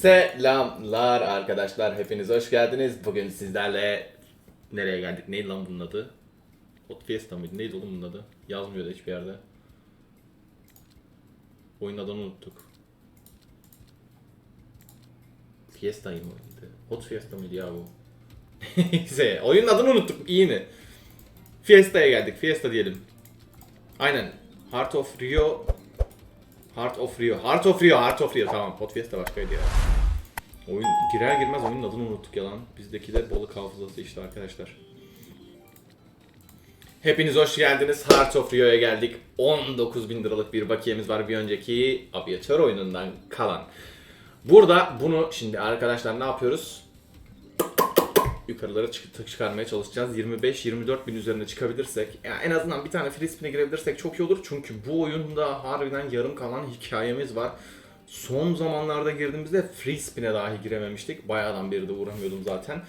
Selamlar arkadaşlar. Hepiniz hoş geldiniz. Bugün sizlerle nereye geldik? Neydi lan bunun adı? Hot Fiesta mıydı? Neydi oğlum bunun adı? Yazmıyordu hiçbir yerde. Oyun adını unuttuk. Fiesta mıydı? Hot Fiesta mıydı ya bu? Neyse. Oyunun adını unuttuk. İyi mi? Fiesta'ya geldik. Fiesta diyelim. Aynen. Heart of Rio Heart of Rio. Heart of Rio, Heart of Rio. Tamam, Hot Fiesta başkaydı ya. Oyun girer girmez oyunun adını unuttuk yalan. Bizdeki de balık hafızası işte arkadaşlar. Hepiniz hoş geldiniz. Heart of Rio'ya geldik. 19 bin liralık bir bakiyemiz var bir önceki Aviator oyunundan kalan. Burada bunu şimdi arkadaşlar ne yapıyoruz? Yukarılara çık- çıkarmaya çalışacağız. 25-24 bin üzerine çıkabilirsek, ya en azından bir tane free spin'e girebilirsek çok iyi olur. Çünkü bu oyunda harbiden yarım kalan hikayemiz var. Son zamanlarda girdiğimizde free spin'e dahi girememiştik. Bayağıdan beri de uğramıyordum zaten.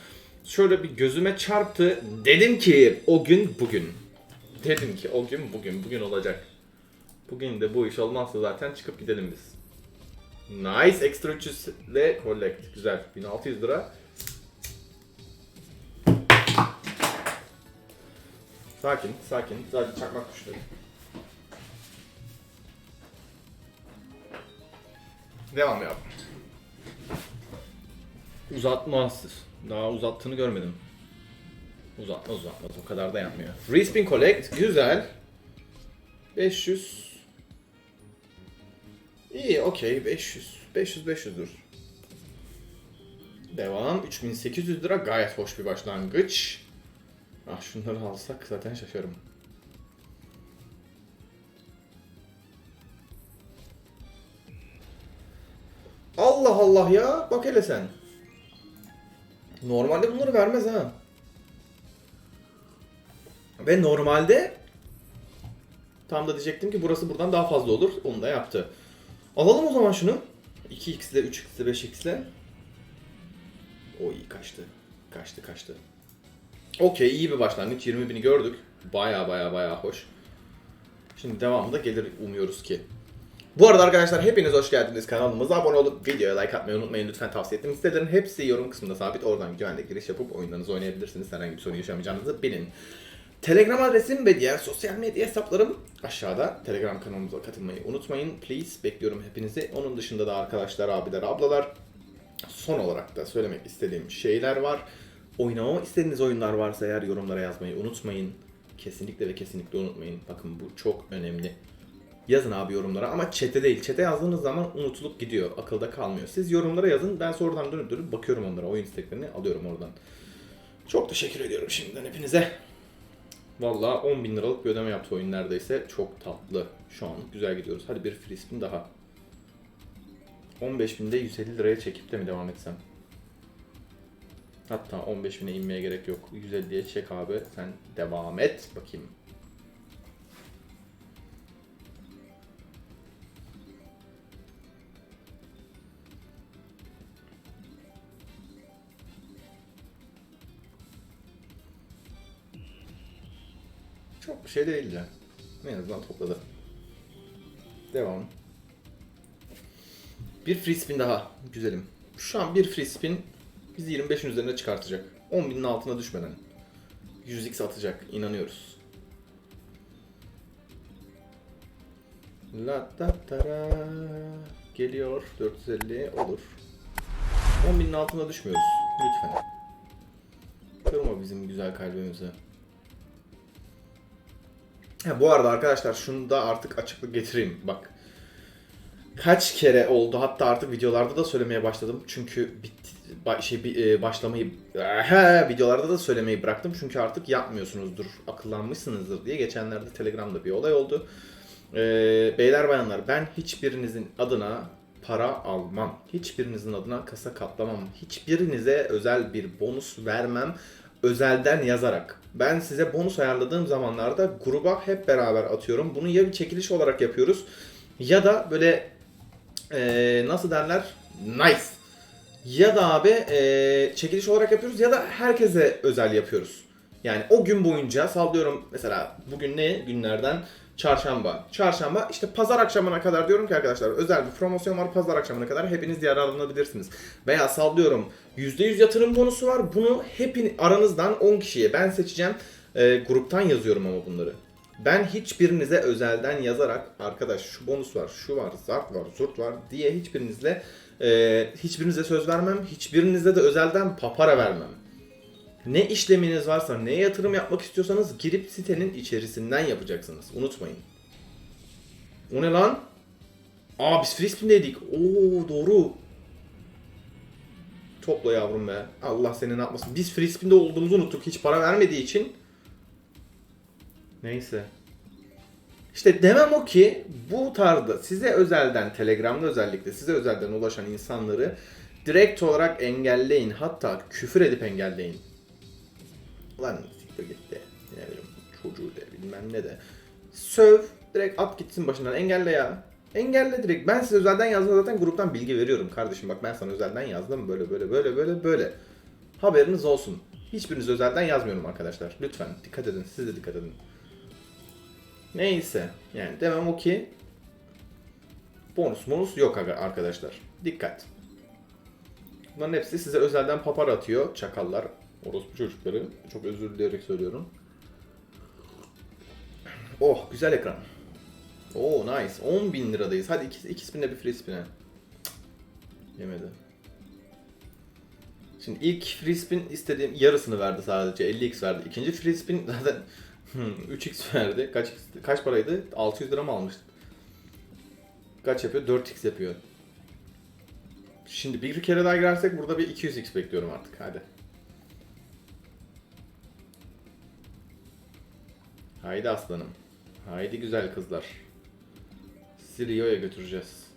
Şöyle bir gözüme çarptı. Dedim ki o gün bugün. Dedim ki o gün bugün. Bugün olacak. Bugün de bu iş olmazsa zaten çıkıp gidelim biz. Nice. Extra 300 ile collect. Güzel. 1600 lira. Sakin, sakin. Sadece çakmak düştü. Devam yap. Uzatmaz. Daha uzattığını görmedim. Uzatmaz uzatmaz. O kadar da yapmıyor. Free spin collect. Güzel. 500. İyi okey 500. 500 500 dur. Devam. 3800 lira gayet hoş bir başlangıç. Ah şunları alsak zaten şaşarım. Allah Allah ya. Bak hele sen. Normalde bunları vermez ha. Ve normalde tam da diyecektim ki burası buradan daha fazla olur. Onu da yaptı. Alalım o zaman şunu. 2x ile 3x ile 5x ile. O iyi kaçtı. Kaçtı kaçtı. Okey iyi bir başlangıç. 20 bini gördük. Baya baya baya hoş. Şimdi devamında gelir umuyoruz ki. Bu arada arkadaşlar hepiniz hoş geldiniz kanalımıza. Abone olup videoya like atmayı unutmayın lütfen tavsiye ettiğim sitelerin hepsi yorum kısmında sabit. Oradan güvenle giriş yapıp oyunlarınızı oynayabilirsiniz. Herhangi bir sorun yaşamayacağınızı bilin. Telegram adresim ve diğer sosyal medya hesaplarım aşağıda. Telegram kanalımıza katılmayı unutmayın. Please bekliyorum hepinizi. Onun dışında da arkadaşlar, abiler, ablalar son olarak da söylemek istediğim şeyler var. Oynamamı istediğiniz oyunlar varsa eğer yorumlara yazmayı unutmayın. Kesinlikle ve kesinlikle unutmayın. Bakın bu çok önemli. Yazın abi yorumlara ama chat'e değil. Chat'e yazdığınız zaman unutulup gidiyor. Akılda kalmıyor. Siz yorumlara yazın. Ben sonradan dönüp dönüp bakıyorum onlara. Oyun isteklerini alıyorum oradan. Çok teşekkür ediyorum şimdiden hepinize. Valla 10 bin liralık bir ödeme yaptı oyun neredeyse. Çok tatlı. Şu an güzel gidiyoruz. Hadi bir free spin daha. 15 binde 150 liraya çekip de mi devam etsem? Hatta 15 bine inmeye gerek yok. 150'ye çek abi. Sen devam et. Bakayım. Çok bir şey değil ya. En azından topladı. Devam. Bir free spin daha. Güzelim. Şu an bir free spin bizi 25'in üzerine çıkartacak. 10.000'in altına düşmeden. 100x atacak. inanıyoruz. La da tara. Geliyor. 450 olur. 10.000'in altına düşmüyoruz. Lütfen. Kırma bizim güzel kalbimizi. Ha, bu arada arkadaşlar şunu da artık açıklık getireyim. Bak kaç kere oldu hatta artık videolarda da söylemeye başladım. Çünkü bitti, şey e, başlamayı Aha, videolarda da söylemeyi bıraktım. Çünkü artık yapmıyorsunuzdur, akıllanmışsınızdır diye geçenlerde Telegram'da bir olay oldu. Ee, beyler bayanlar ben hiçbirinizin adına para almam. Hiçbirinizin adına kasa katlamam. Hiçbirinize özel bir bonus vermem. Özelden yazarak. Ben size bonus ayarladığım zamanlarda gruba hep beraber atıyorum. Bunu ya bir çekiliş olarak yapıyoruz ya da böyle ee, nasıl derler? Nice. Ya da abi ee, çekiliş olarak yapıyoruz ya da herkese özel yapıyoruz. Yani o gün boyunca sallıyorum mesela bugün ne günlerden Çarşamba. Çarşamba işte pazar akşamına kadar diyorum ki arkadaşlar özel bir promosyon var pazar akşamına kadar hepiniz yararlanabilirsiniz. Veya sallıyorum %100 yatırım bonusu var. Bunu hepin aranızdan 10 kişiye ben seçeceğim. Ee, gruptan yazıyorum ama bunları. Ben hiçbirinize özelden yazarak arkadaş şu bonus var, şu var, zart var, zurt var diye hiçbirinizle e, hiçbirinize söz vermem. Hiçbirinize de özelden papara vermem. Ne işleminiz varsa, ne yatırım yapmak istiyorsanız girip sitenin içerisinden yapacaksınız. Unutmayın. O ne lan? Aa biz free spin'deydik. Oo doğru. Topla yavrum be. Allah seni ne yapmasın. Biz free spin'de olduğumuzu unuttuk. Hiç para vermediği için. Neyse. İşte demem o ki bu tarzda size özelden Telegram'da özellikle size özelden ulaşan insanları direkt olarak engelleyin. Hatta küfür edip engelleyin. Lan siktir git de. Ne bileyim çocuğu de bilmem ne de. Söv. Direkt at gitsin başından. Engelle ya. Engelle direkt. Ben size özelden yazdım zaten gruptan bilgi veriyorum kardeşim. Bak ben sana özelden yazdım. Böyle böyle böyle böyle böyle. Haberiniz olsun. Hiçbiriniz özelden yazmıyorum arkadaşlar. Lütfen dikkat edin. Siz de dikkat edin. Neyse. Yani demem o ki bonus bonus yok arkadaşlar. Dikkat. Bunların hepsi size özelden papar atıyor. Çakallar. Orospu çocukları. Çok özür dileyerek söylüyorum. Oh güzel ekran. Oh nice. 10 bin liradayız. Hadi iki, iki spin'e bir free spin'e. Yemedi. Şimdi ilk free spin istediğim yarısını verdi sadece. 50x verdi. İkinci free spin zaten hmm, 3x verdi. Kaç kaç paraydı? 600 lira mı almıştık? Kaç yapıyor? 4x yapıyor. Şimdi bir kere daha girersek burada bir 200x bekliyorum artık. Hadi. Haydi aslanım. Haydi güzel kızlar. Sizi Rio'ya götüreceğiz.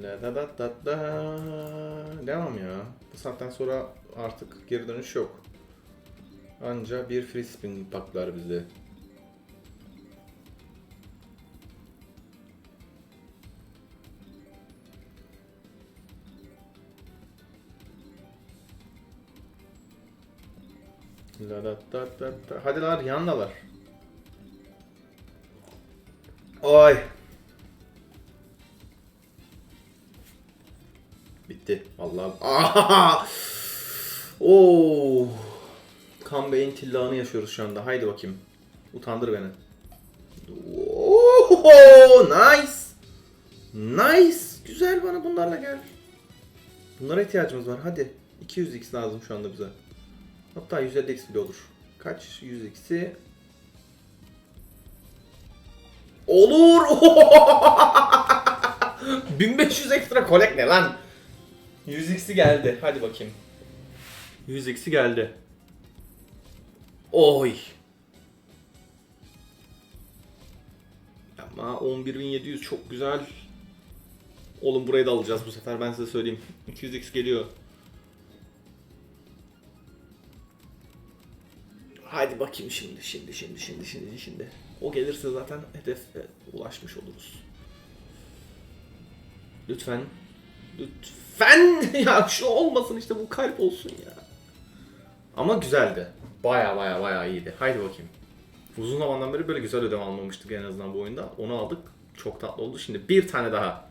La da da da da. Devam ya. Bu saatten sonra artık geri dönüş yok. Anca bir free spin paklar bizi. La da da da da. Hadi lan yandalar. Oy. Vallahi. Aha! Oo. Kan beyin tillağını yaşıyoruz şu anda. Haydi bakayım. Utandır beni. Oo, nice. Nice. Güzel bana bunlarla gel. Bunlara ihtiyacımız var. Hadi. 200x lazım şu anda bize. Hatta 150x bile olur. Kaç? 100x'i Olur. 1500 ekstra kolek ne lan? 100x'i geldi. Hadi bakayım. 100x'i geldi. Oy. Ama 11700 çok güzel. Oğlum burayı da alacağız bu sefer ben size söyleyeyim. 200x geliyor. Hadi bakayım şimdi, şimdi, şimdi, şimdi, şimdi, şimdi. O gelirse zaten hedefe ulaşmış oluruz. Lütfen. Lütfen. ya şu olmasın işte bu kalp olsun ya. Ama güzeldi. Baya baya baya iyiydi. Haydi bakayım. Uzun zamandan beri böyle güzel ödeme almamıştık en azından bu oyunda. Onu aldık. Çok tatlı oldu. Şimdi bir tane daha.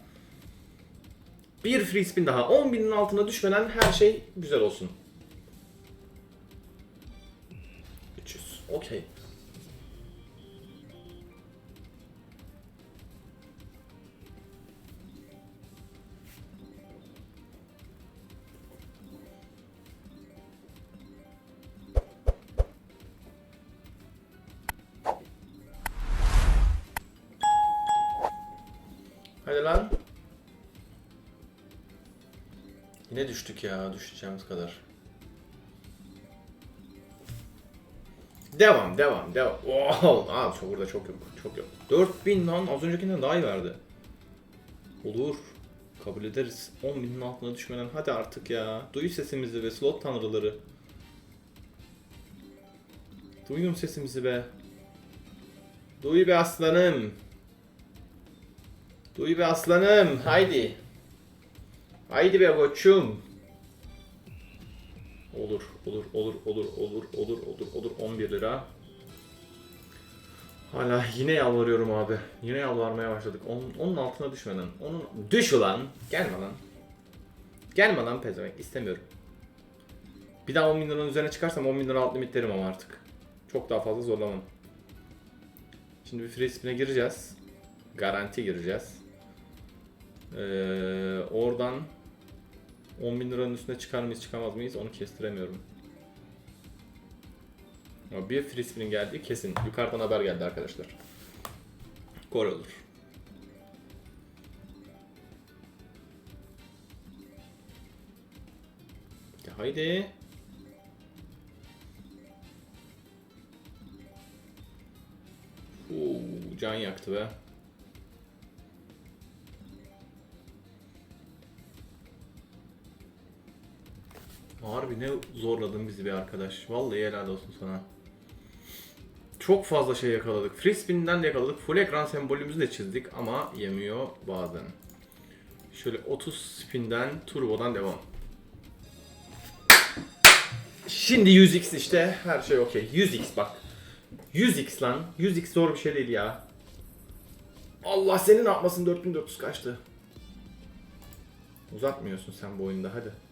Bir free spin daha. 10.000'in altına düşmeden her şey güzel olsun. 300. Okey. Hadi lan. Yine düştük ya düşeceğimiz kadar. Devam, devam, devam. Wow, abi çok burada çok yok, çok yok. 4000 lan az öncekinden daha iyi verdi. Olur. Kabul ederiz. 10.000'in altına düşmeden hadi artık ya. Duy sesimizi ve slot tanrıları. Duyun sesimizi be. Duy be aslanım. Duy be aslanım. Haydi. Haydi be koçum. Olur, olur, olur, olur, olur, olur, olur, olur. 11 lira. Hala yine yalvarıyorum abi. Yine yalvarmaya başladık. Onun, onun altına düşmeden. Onun düş ulan. Gelme lan. Gelme lan pezevenk. İstemiyorum. Bir daha 10 bin liranın üzerine çıkarsam 10 bin lira alt limitlerim ama artık. Çok daha fazla zorlamam. Şimdi bir free spin'e gireceğiz. Garanti gireceğiz. Ee, oradan 10 bin liranın üstüne çıkar mıyız çıkamaz mıyız onu kestiremiyorum. Ama bir free spin geldi kesin. Yukarıdan haber geldi arkadaşlar. Gol olur. Ya haydi. Uuu, can yaktı be. Harbi ne zorladın bizi bir arkadaş. Vallahi helal olsun sana. Çok fazla şey yakaladık. Free spin'den de yakaladık. Full ekran sembolümüzü de çizdik ama yemiyor bazen. Şöyle 30 spin'den turbodan devam. Şimdi 100x işte her şey okey. 100x bak. 100x lan. 100x zor bir şey değil ya. Allah senin ne yapmasın 4400 kaçtı. Uzatmıyorsun sen bu oyunda hadi.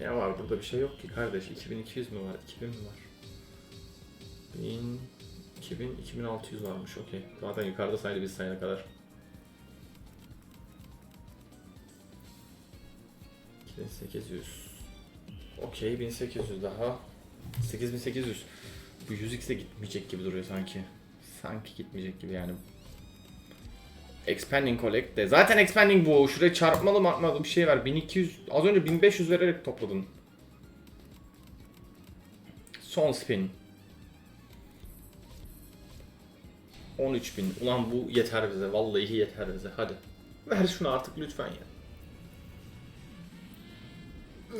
Ya var burada bir şey yok ki kardeş. 2200 mü var? 2000 mi var? 1000, 2000, 2600 varmış. Okey. Zaten yukarıda sayılı biz sayana kadar. 2800. Okey 1800 daha. 8800. Bu 100x'e gitmeyecek gibi duruyor sanki. Sanki gitmeyecek gibi yani. Expanding Collect de. Zaten Expanding bu. Şuraya çarpmalı martmalı bir şey ver. 1200. Az önce 1500 vererek topladın. Son spin. 13.000. Ulan bu yeter bize. Vallahi yeter bize. Hadi. Ver şunu artık lütfen ya.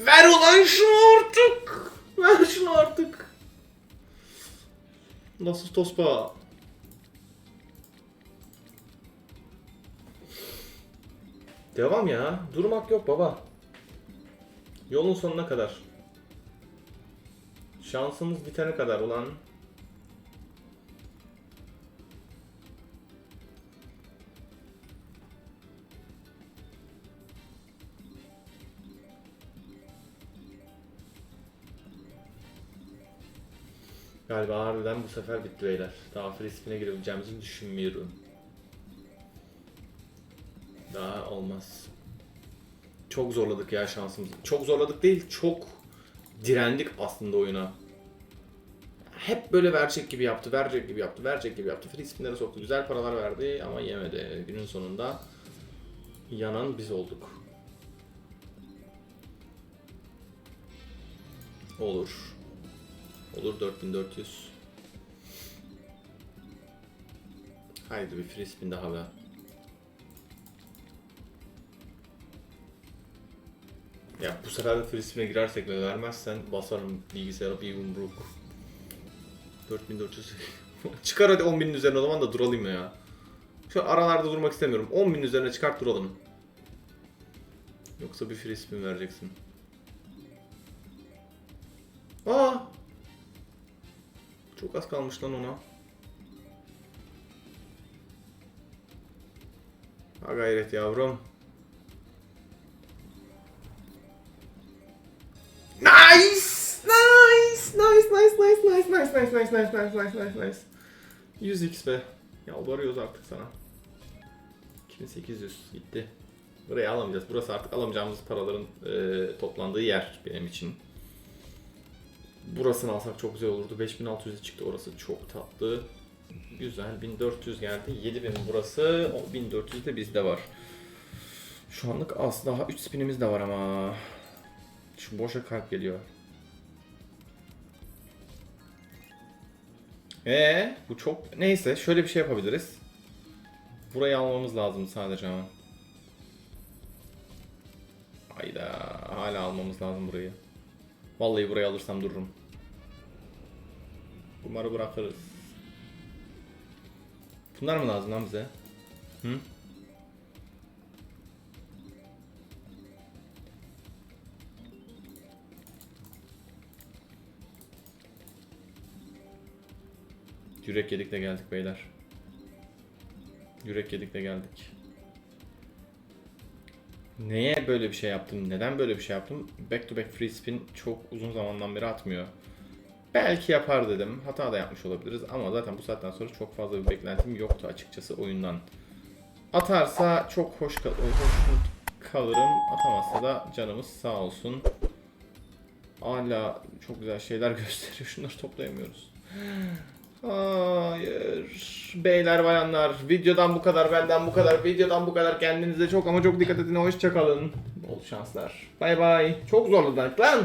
Ver ulan şunu artık. Ver şunu artık. Nasıl tospa? Devam ya. Durmak yok baba. Yolun sonuna kadar. Şansımız bitene kadar ulan. Galiba harbiden bu sefer bitti beyler. Daha free spin'e girebileceğimizi düşünmüyorum. Daha olmaz. Çok zorladık ya şansımızı. Çok zorladık değil, çok direndik aslında oyuna. Hep böyle verecek gibi yaptı, verecek gibi yaptı, verecek gibi yaptı. Free spinlere soktu. Güzel paralar verdi ama yemedi. Günün sonunda yanan biz olduk. Olur. Olur 4400. Haydi bir free spin daha be. Ya bu sefer de free spin'e girersek ve vermezsen basarım bilgisayara bir yumruk. 4400. Çıkar hadi 10.000'in üzerine o zaman da duralım ya. Şu aralarda durmak istemiyorum. 10.000'in üzerine çıkart duralım. Yoksa bir spin vereceksin. Aa! Çok az kalmış lan ona. Ha gayret yavrum. nice nice nice nice nice nice nice nice. 100 XP. Yalvarıyoruz artık sana. 2800 gitti. Burayı alamayacağız. Burası artık alamayacağımız paraların e, toplandığı yer benim için. Burasını alsak çok güzel olurdu. 5600'e çıktı orası çok tatlı. Güzel 1400 geldi. 7000 burası. 1400 de bizde var. Şu anlık az. Daha 3 spinimiz de var ama. Şu boşa kalp geliyor. Ee, bu çok neyse şöyle bir şey yapabiliriz. Burayı almamız lazım sadece ama. Hayda, hala almamız lazım burayı. Vallahi burayı alırsam dururum. Bunları bırakırız. Bunlar mı lazım lan bize? Hı? Yürek yedik de geldik beyler. Yürek yedik de geldik. Neye böyle bir şey yaptım? Neden böyle bir şey yaptım? Back to back free spin çok uzun zamandan beri atmıyor. Belki yapar dedim. Hata da yapmış olabiliriz ama zaten bu saatten sonra çok fazla bir beklentim yoktu açıkçası oyundan. Atarsa çok hoş, kal hoş kalırım. Atamazsa da canımız sağ olsun. Hala çok güzel şeyler gösteriyor. Şunları toplayamıyoruz. Hayır. Beyler bayanlar videodan bu kadar benden bu kadar videodan bu kadar kendinize çok ama çok dikkat edin hoşçakalın. Bol şanslar. Bay bay. Çok zorladık lan.